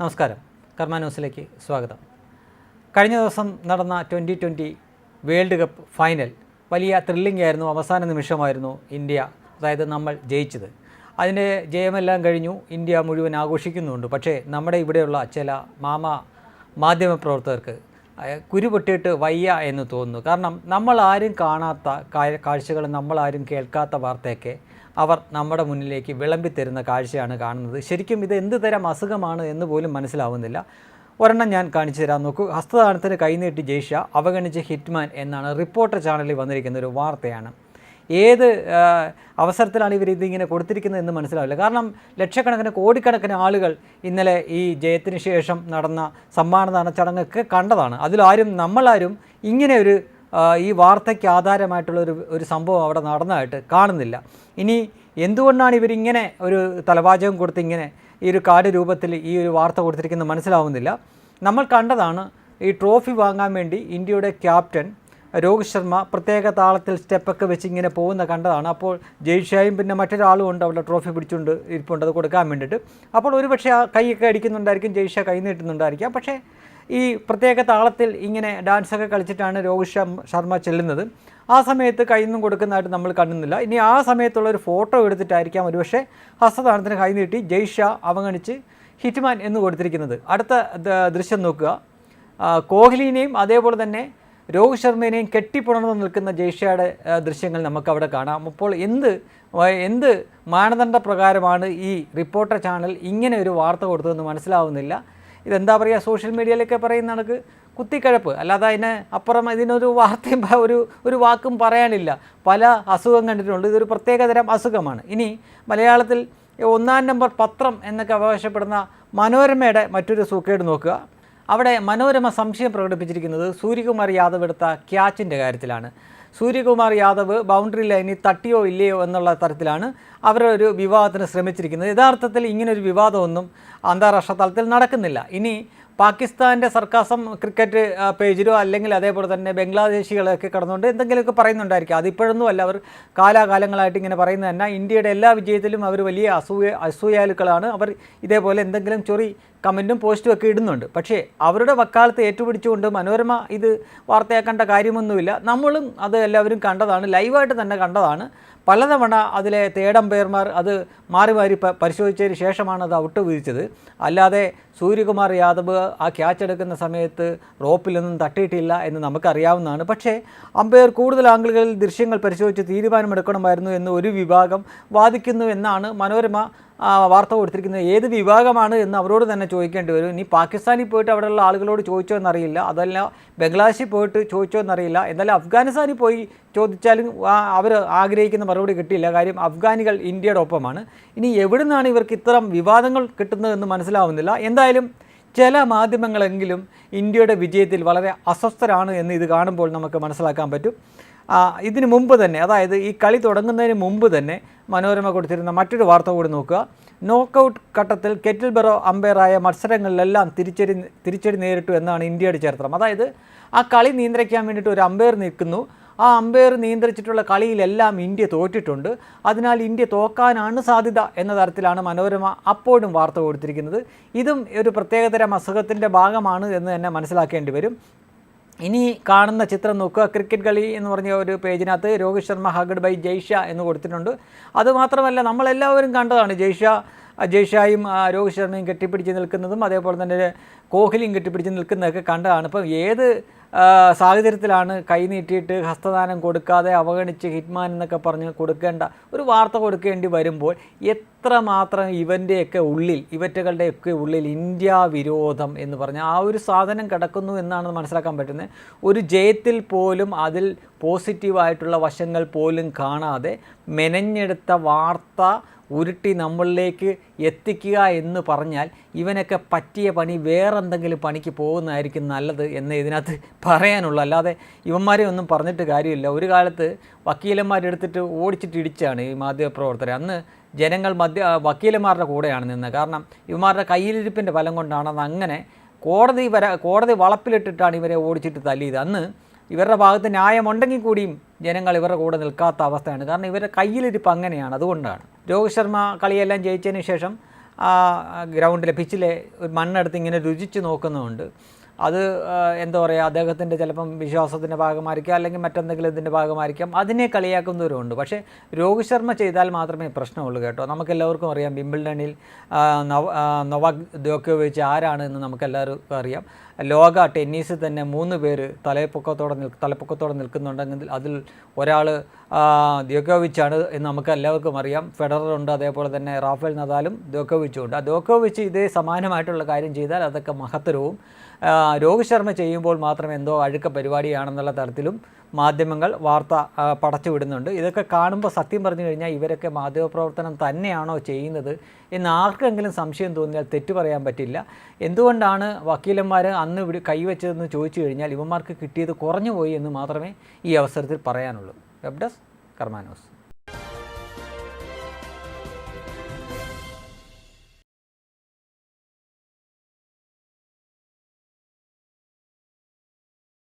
നമസ്കാരം. കർമ്മ ന്യൂസിലേക്ക് സ്വാഗതം. കഴിഞ്ഞ ദിവസം നടന്ന twenty twenty world cup final വലിയ ത്രില്ലിംഗ് ആയിരുന്നു അവസാന നിമിഷമായിരുന്നു ഇന്ത്യ അതായത് നമ്മൾ ജയിച്ചത്. അതിന്റെ ജയമെല്ലാം കഴിഞ്ഞു ഇന്ത്യ മുഴുവൻ ആഘോഷിക്കുന്നുണ്ട് പക്ഷേ നമ്മുടെ ഇവിടെയുള്ള ചില മാമ മാധ്യമപ്രവർത്തകർക്ക് കുരുപൊട്ടിയിട്ട് വയ്യ എന്ന് തോന്നുന്നു. കാരണം നമ്മൾ ആരും കാണാത്ത കാഴ്ചകൾ നമ്മൾ ആരും കേൾക്കാത്ത വാർത്തയൊക്കെ അവർ നമ്മുടെ മുന്നിലേക്ക് വിളമ്പി തരുന്ന കാഴ്ചയാണ് കാണുന്നത്. ശരിക്കും ഇത് എന്ത് തരം അസുഖമാണ് എന്ന് പോലും മനസ്സിലാവുന്നില്ല. ഒരെണ്ണം ഞാൻ കാണിച്ചു തരാൻ നോക്കൂ ഹസ്തദാനത്തിന് കൈനീട്ടി ജയിഷ അവഗണിച്ച ഹിറ്റ്മാൻ എന്നാണ് റിപ്പോർട്ടർ ചാനലിൽ വന്നിരിക്കുന്ന ഒരു വാർത്തയാണ്. ഏത് അവസരത്തിലാണ് ഇവർ ഇതിങ്ങനെ കൊടുത്തിരിക്കുന്നത് എന്ന് മനസ്സിലാവില്ല. കാരണം ലക്ഷക്കണക്കിന് കോടിക്കണക്കിന് ആളുകൾ ഇന്നലെ ഈ ജയത്തിന് ശേഷം നടന്ന സമ്മാനദാന ചടങ്ങൊക്കെ കണ്ടതാണ്. അതിലാരും നമ്മളാരും ഇങ്ങനെ ഒരു ഈ വാർത്തയ്ക്ക് ആധാരമായിട്ടുള്ള ഒരു ഒരു സംഭവം അവിടെ നടന്നതായിട്ട് കാണുന്നില്ല. ഇനി എന്തുകൊണ്ടാണ് ഇവരിങ്ങനെ ഒരു തലവാചകം കൊടുത്ത് ഇങ്ങനെ ഈ ഒരു കാർഡ് രൂപത്തിൽ ഈ ഒരു വാർത്ത കൊടുത്തിരിക്കുന്നത് മനസ്സിലാവുന്നില്ല. നമ്മൾ കണ്ടതാണ് ഈ ട്രോഫി വാങ്ങാൻ വേണ്ടി ഇന്ത്യയുടെ ക്യാപ്റ്റൻ രോഹിത് ശർമ്മ പ്രത്യേക താളത്തിൽ സ്റ്റെപ്പൊക്കെ വെച്ച് ഇങ്ങനെ പോകുന്ന കണ്ടതാണ്. അപ്പോൾ ജയ്ഷായും പിന്നെ മറ്റൊരാളും ഉണ്ട് അവിടെ ട്രോഫി പിടിച്ചുകൊണ്ട് ഇരിപ്പുണ്ട്. അത് കൊടുക്കാൻ വേണ്ടിയിട്ട്. അപ്പോൾ ഒരുപക്ഷെ ആ കൈയൊക്കെ അടിക്കുന്നുണ്ടായിരിക്കും ജയ്ഷ കൈ നീട്ടുന്നുണ്ടായിരിക്കാം. പക്ഷേ ഈ പ്രത്യേക താളത്തിൽ ഇങ്ങനെ ഡാൻസൊക്കെ കളിച്ചിട്ടാണ് രോഹിത് ശർമ്മ ചെല്ലുന്നത്. ആ സമയത്ത് കൈയൊന്നും കൊടുക്കുന്നതായിട്ട് നമ്മൾ കണ്ടുന്നില്ല. ഇനി ആ സമയത്തുള്ള ഒരു ഫോട്ടോ എടുത്തിട്ടായിരിക്കാം ഒരുപക്ഷെ ഹസ്തദാനത്തിന് കൈ നീട്ടി ജയ്ഷ അവഗണിച്ച് ഹിറ്റ്മാൻ എന്ന് കൊടുത്തിരിക്കുന്നത്. അടുത്ത ദൃശ്യം നോക്കുക. കോഹ്ലിനെയും അതേപോലെ തന്നെ രോഹിത് ശർമ്മേനെയും കെട്ടിപ്പുണർന്ന് നിൽക്കുന്ന ജയ്ഷയുടെ ദൃശ്യങ്ങൾ നമുക്ക് അവിടെ കാണാം. അപ്പോൾ എന്ത് എന്ത് മാനദണ്ഡ പ്രകാരമാണ് ഈ റിപ്പോർട്ടർ ചാനൽ ഇങ്ങനെ ഒരു വാർത്ത കൊടുത്തതെന്ന് മനസ്സിലാവുന്നില്ല. ഇതെന്താ പറയുക സോഷ്യൽ മീഡിയയിലൊക്കെ പറയുന്ന കണക്ക് കുത്തിക്കഴപ്പ്. അല്ലാതെ അതിന് അപ്പുറം ഇതിനൊരു വാർത്തയും ഒരു ഒരു വാക്കും പറയാനില്ല. പല അസുഖം കണ്ടിട്ടുണ്ട്. ഇതൊരു പ്രത്യേകതരം അസുഖമാണ്. ഇനി മലയാളത്തിൽ ഒന്നാം നമ്പർ പത്രം എന്നൊക്കെ അവകാശപ്പെടുന്ന മനോരമയുടെ മറ്റൊരു സൂക്കേട് നോക്കുക. അവിടെ മനോരമ സംശയം പ്രകടിപ്പിച്ചിരിക്കുന്നത് സൂര്യകുമാർ യാദവ് എടുത്ത ക്യാച്ചിന്റെ കാര്യത്തിലാണ്. സൂര്യകുമാർ യാദവ് ബൗണ്ടറി ലൈനിൽ തട്ടിയോ ഇല്ലയോ എന്നുള്ള തരത്തിലാണ് അവരൊരു വിവാദത്തിന് ശ്രമിച്ചിരിക്കുന്നത്. യഥാർത്ഥത്തിൽ ഇങ്ങനൊരു വിവാദമൊന്നും അന്താരാഷ്ട്ര തലത്തിൽ നടക്കുന്നില്ല. ഇനി പാകിസ്ഥാന്റെ സർക്കാസം ക്രിക്കറ്റ് പേജിലോ അല്ലെങ്കിൽ അതേപോലെ തന്നെ ബംഗ്ലാദേശികളൊക്കെ കടന്നുകൊണ്ട് എന്തെങ്കിലുമൊക്കെ പറയുന്നുണ്ടായിരിക്കും. അതിപ്പോഴൊന്നും അല്ല അവർ കാലാകാലങ്ങളായിട്ട് ഇങ്ങനെ പറയുന്നത് തന്നെ. ഇന്ത്യയുടെ എല്ലാ വിജയത്തിലും അവർ വലിയ അസൂയ അസൂയാലുക്കളാണ്. അവർ ഇതേപോലെ എന്തെങ്കിലും ചൊറി കമന്റും പോസ്റ്റും ഒക്കെ ഇടുന്നുണ്ട്. പക്ഷേ അവരുടെ വക്കാലത്ത് ഏറ്റുപിടിച്ചുകൊണ്ട് മനോരമ ഇത് വാർത്തയാക്കേണ്ട കാര്യമൊന്നുമില്ല. നമ്മളും അത് എല്ലാവരും കണ്ടതാണ് ലൈവായിട്ട് തന്നെ കണ്ടതാണ്. പലതവണ അതിലെ തേടമ്പയർമാർ അത് മാറി മാറി പരിശോധിച്ചതിന് ശേഷമാണ് അത് ഔട്ട് വിധിച്ചത് അല്ലാതെ സൂര്യകുമാർ യാദവ് ആ ക്യാച്ച് എടുക്കുന്ന സമയത്ത് റോപ്പിലൊന്നും തട്ടിയിട്ടില്ല എന്ന് നമുക്കറിയാവുന്നതാണ്. പക്ഷേ അമ്പയർ കൂടുതൽ ആംഗിളുകളിൽ ദൃശ്യങ്ങൾ പരിശോധിച്ച് തീരുമാനമെടുക്കണമായിരുന്നു എന്ന് ഒരു വിഭാഗം വാദിക്കുന്നു എന്നാണ് മനോരമ വാർത്ത കൊടുത്തിരിക്കുന്നത് ഏത് വിഭാഗമാണ് എന്ന് അവരോട് തന്നെ ചോദിക്കേണ്ടി വരും. ഇനി പാകിസ്ഥാനിൽ പോയിട്ട് അവിടെയുള്ള ആളുകളോട് ചോദിച്ചോ എന്നറിയില്ല. അതല്ല ബംഗ്ലാദേശിൽ പോയിട്ട് ചോദിച്ചോ എന്നറിയില്ല. എന്നാലും അഫ്ഗാനിസ്ഥാനിൽ പോയി ചോദിച്ചാലും അവർ ആഗ്രഹിക്കുന്ന മറുപടി കിട്ടിയില്ല. കാര്യം അഫ്ഗാനികൾ ഇന്ത്യയുടെ ഒപ്പമാണ്. ഇനി എവിടെ നിന്നാണ് ഇവർക്ക് ഇത്തരം വിവാദങ്ങൾ കിട്ടുന്നതെന്ന് മനസ്സിലാവുന്നില്ല. എന്തായാലും ചില മാധ്യമങ്ങളെങ്കിലും ഇന്ത്യയുടെ വിജയത്തിൽ വളരെ അസ്വസ്ഥരാണ് എന്ന് ഇത് കാണുമ്പോൾ നമുക്ക് മനസ്സിലാക്കാൻ പറ്റും. ഇതിന് മുമ്പ് തന്നെ അതായത് ഈ കളി തുടങ്ങുന്നതിന് മുമ്പ് തന്നെ മനോരമ കൊടുത്തിരുന്ന മറ്റൊരു വാർത്ത കൂടി നോക്കുക. നോക്കൗട്ട് ഘട്ടത്തിൽ കെറ്റിൽ ബെറോ അമ്പയറായ മത്സരങ്ങളിലെല്ലാം തിരിച്ചടി തിരിച്ചടി നേരിട്ടു എന്നാണ് ഇന്ത്യയുടെ ചരിത്രം. അതായത് ആ കളി നിയന്ത്രിക്കാൻ വേണ്ടിയിട്ട് ഒരു അമ്പയർ നിൽക്കുന്നു. ആ അമ്പയർ നിയന്ത്രിച്ചിട്ടുള്ള കളിയിലെല്ലാം ഇന്ത്യ തോറ്റിട്ടുണ്ട്. അതിനാൽ ഇന്ത്യ തോക്കാനാണ് സാധ്യത എന്ന തരത്തിലാണ് മനോരമ അപ്പോഴും വാർത്ത കൊടുത്തിരിക്കുന്നത്. ഇതും ഒരു പ്രത്യേകതരം അസുഖത്തിന്റെ ഭാഗമാണ് എന്ന് തന്നെ മനസ്സിലാക്കേണ്ടി വരും. ഇനി കാണുന്ന ചിത്രം നോക്കുക. ക്രിക്കറ്റ് കളി എന്ന് പറഞ്ഞ ഒരു പേജിനകത്ത് രോഹിത് ശർമ്മ ഹഗഡ് ബൈ ജയ്ഷ എന്ന് കൊടുത്തിട്ടുണ്ട്. അതുമാത്രമല്ല നമ്മളെല്ലാവരും കണ്ടതാണ് ജയ്ഷ ജയ്ഷായും രോഹിത് ശർമ്മയും കെട്ടിപ്പിടിച്ച് നിൽക്കുന്നതും അതേപോലെ തന്നെ കോഹ്ലിയും കെട്ടിപ്പിടിച്ച് നിൽക്കുന്നതൊക്കെ കണ്ടതാണ്. ഇപ്പം ഏത് സാഹചര്യത്തിലാണ് കൈ നീട്ടിയിട്ട് ഹസ്തദാനം കൊടുക്കാതെ അവഗണിച്ച് ഹിറ്റ്മാൻ എന്നൊക്കെ പറഞ്ഞ് കൊടുക്കേണ്ട ഒരു വാർത്ത കൊടുക്കേണ്ടി വരുമ്പോൾ എത്രമാത്രം ഇവന്റെയൊക്കെ ഉള്ളിൽ ഇവറ്റകളുടെയൊക്കെ ഉള്ളിൽ ഇന്ത്യ വിരോധം എന്ന് പറഞ്ഞ ആ ഒരു സാധനം കിടക്കുന്നു എന്നാണ് മനസ്സിലാക്കാൻ പറ്റുന്നത്. ഒരു ജയത്തിൽ പോലും അതിൽ പോസിറ്റീവായിട്ടുള്ള വശങ്ങൾ പോലും കാണാതെ മെനഞ്ഞെടുത്ത വാർത്ത ഉരുട്ടി നമ്മളിലേക്ക് എത്തിക്കുക എന്ന് പറഞ്ഞാൽ ഇവനൊക്കെ പറ്റിയ പണി വേറെന്തെങ്കിലും പണിക്ക് പോകുന്നതായിരിക്കും നല്ലത് എന്ന് ഇതിനകത്ത് പറയാനുള്ളൂ അല്ലാതെ ഇവന്മാരെ ഒന്നും പറഞ്ഞിട്ട് കാര്യമില്ല. ഒരു കാലത്ത് വക്കീലന്മാരെടുത്തിട്ട് ഓടിച്ചിട്ട് ഇടിച്ചാണ് ഈ മാധ്യമപ്രവർത്തകർ. അന്ന് ജനങ്ങൾ മധ്യ വക്കീലന്മാരുടെ കൂടെയാണ് നിന്നത്. കാരണം ഇവന്മാരുടെ കയ്യിലിരിപ്പിന്റെ ഫലം കൊണ്ടാണ് അത് അങ്ങനെ കോടതി വര കോടതി വളപ്പിലിട്ടിട്ടാണ് ഇവരെ ഓടിച്ചിട്ട് തല്ലിയത്. അന്ന് ഇവരുടെ ഭാഗത്ത് ന്യായമുണ്ടെങ്കിൽ കൂടിയും ജനങ്ങൾ ഇവരുടെ കൂടെ നിൽക്കാത്ത അവസ്ഥയാണ്. കാരണം ഇവരുടെ കയ്യിലിരിപ്പ് അങ്ങനെയാണ് അതുകൊണ്ടാണ്. രോഹിത് ശർമ്മ കളിയെല്ലാം ജയിച്ചതിന് ശേഷം ആ ഗ്രൗണ്ടിലെ പിച്ചിലെ ഒരു മണ്ണെടുത്ത് ഇങ്ങനെ രുചിച്ച് നോക്കുന്നുമുണ്ട് അത് എന്താ പറയുക അദ്ദേഹത്തിന്റെ ചിലപ്പം വിശ്വാസത്തിന്റെ ഭാഗമായിരിക്കാം അല്ലെങ്കിൽ മറ്റെന്തെങ്കിലും ഇതിന്റെ ഭാഗമായിരിക്കാം അതിനെ കളിയാക്കുന്നവരുമുണ്ട്. പക്ഷേ രോഹിത് ശർമ്മ ചെയ്താൽ മാത്രമേ പ്രശ്നമുള്ളൂ കേട്ടോ. നമുക്കെല്ലാവർക്കും അറിയാം ആ, നൊവാക് ദ്യോക്കോവിച്ച് ആരാണെന്ന് നമുക്കെല്ലാവർക്കും അറിയാം. ലോക ടെന്നീസിൽ തന്നെ മൂന്ന് പേര് തലപ്പൊക്കത്തോടെ നിൽ തലപ്പൊക്കത്തോടെ നിൽക്കുന്നുണ്ടെങ്കിൽ അതിൽ ഒരാൾ ദ്യോക്കോവിച്ചാണ് എന്ന് നമുക്ക് എല്ലാവർക്കും അറിയാം. ഫെഡറർ ഉണ്ട് അതേപോലെ തന്നെ റാഫേൽ നദാലും ദ്യോക്കോവിച്ചും ഉണ്ട്. ആ ദ്യോക്കോവിച്ച് ഇതേ സമാനമായിട്ടുള്ള കാര്യം ചെയ്താൽ അതൊക്കെ മഹത്തരവും. രോഹിത് ശർമ്മ ചെയ്യുമ്പോൾ മാത്രം എന്തോ അഴുക്ക പരിപാടിയാണെന്നുള്ള തരത്തിലും മാധ്യമങ്ങൾ വാർത്ത പടച്ചുവിടുന്നുണ്ട് പടച്ചു വിടുന്നുണ്ട്. ഇതൊക്കെ കാണുമ്പോൾ സത്യം പറഞ്ഞു കഴിഞ്ഞാൽ ഇവരൊക്കെ മാധ്യമപ്രവർത്തനം തന്നെയാണോ ചെയ്യുന്നത് എന്ന് ആർക്കെങ്കിലും സംശയം തോന്നിയാൽ തെറ്റു പറയാൻ പറ്റില്ല. എന്തുകൊണ്ടാണ് വക്കീലന്മാർ അന്ന് ഇവിടെ കൈവച്ചതെന്ന് ചോദിച്ചു കഴിഞ്ഞാൽ ഇവന്മാർക്ക് കിട്ടിയത് കുറഞ്ഞു പോയി എന്ന് മാത്രമേ ഈ അവസരത്തിൽ പറയാനുള്ളൂ. Web desk കർമാനോസ്